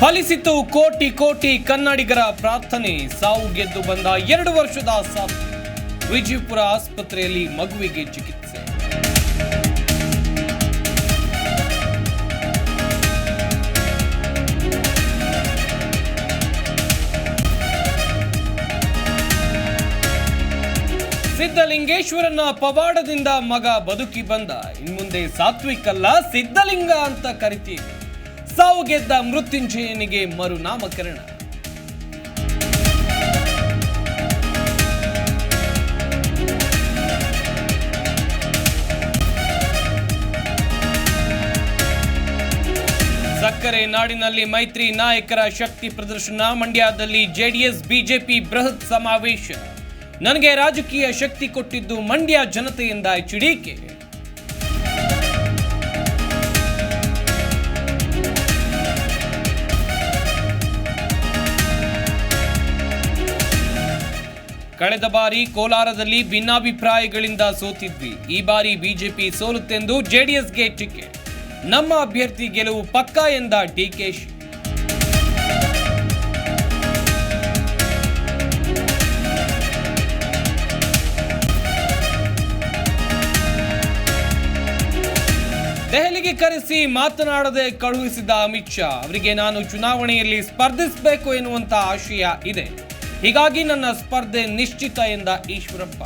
ಫಲಿಸಿತು ಕೋಟಿ ಕೋಟಿ ಕನ್ನಡಿಗರ ಪ್ರಾರ್ಥನೆ. ಸಾವು ಗೆದ್ದು ಬಂದ ಎರಡು ವರ್ಷದ ಸಾವು ವಿಜಯಪುರ ಆಸ್ಪತ್ರೆಯಲ್ಲಿ ಮಗುವಿಗೆ ಚಿಕಿತ್ಸೆ. ಸಿದ್ಧಲಿಂಗೇಶ್ವರನ ಪವಾಡದಿಂದ ಮಗ ಬದುಕಿ ಬಂದ. ಇನ್ಮುಂದೆ ಸಾತ್ವಿಕಲ್ಲ ಸಿದ್ಧಲಿಂಗ ಅಂತ ಕರಿತೀವಿ. ಸಾವು ಗೆದ್ದ ಮೃತ್ಯುಂಜಯನಿಗೆ ಮರುನಾಮಕರಣ. ಸಕ್ಕರೆ ನಾಡಿನಲ್ಲಿ ಮೈತ್ರಿ ನಾಯಕರ ಶಕ್ತಿ ಪ್ರದರ್ಶನ ಮಂಡ್ಯದಲ್ಲಿ ಜೆಡಿಎಸ್, ಬಿಜೆಪಿ ಬೃಹತ್ ಸಮಾವೇಶ. ನನಗೆ ರಾಜಕೀಯ ಶಕ್ತಿ ಕೊಟ್ಟಿದ್ದು ಮಂಡ್ಯ ಜನತೆಯಿಂದ ಚಿಡಿಕೆ. ಕಳೆದ ಬಾರಿ ಕೋಲಾರದಲ್ಲಿ ಭಿನ್ನಾಭಿಪ್ರಾಯಗಳಿಂದ ಸೋತಿದ್ವಿ. ಈ ಬಾರಿ ಬಿಜೆಪಿ ಸೋಲುತ್ತೆಂದು ಜೆಡಿಎಸ್ಗೆ ಟಿಕೆಟ್ ನಮ್ಮ ಅಭ್ಯರ್ಥಿ ಗೆಲುವು ಪಕ್ಕಾ ಎಂದ ಡಿಕೆಶ್ ದೆಹಲಿಗೆ ಕರೆಸಿ ಮಾತನಾಡದೆ ಕಳುಹಿಸಿದ ಅಮಿತ್ ಶಾ, ಅವರಿಗೆ ನಾನು ಚುನಾವಣೆಯಲ್ಲಿ ಸ್ಪರ್ಧಿಸಬೇಕು ಎನ್ನುವಂತ ಆಶಯ ಇದೆ. ಹೀಗಾಗಿ ನನ್ನ ಸ್ಪರ್ಧೆ ನಿಶ್ಚಿತ ಎಂದ ಈಶ್ವರಪ್ಪ.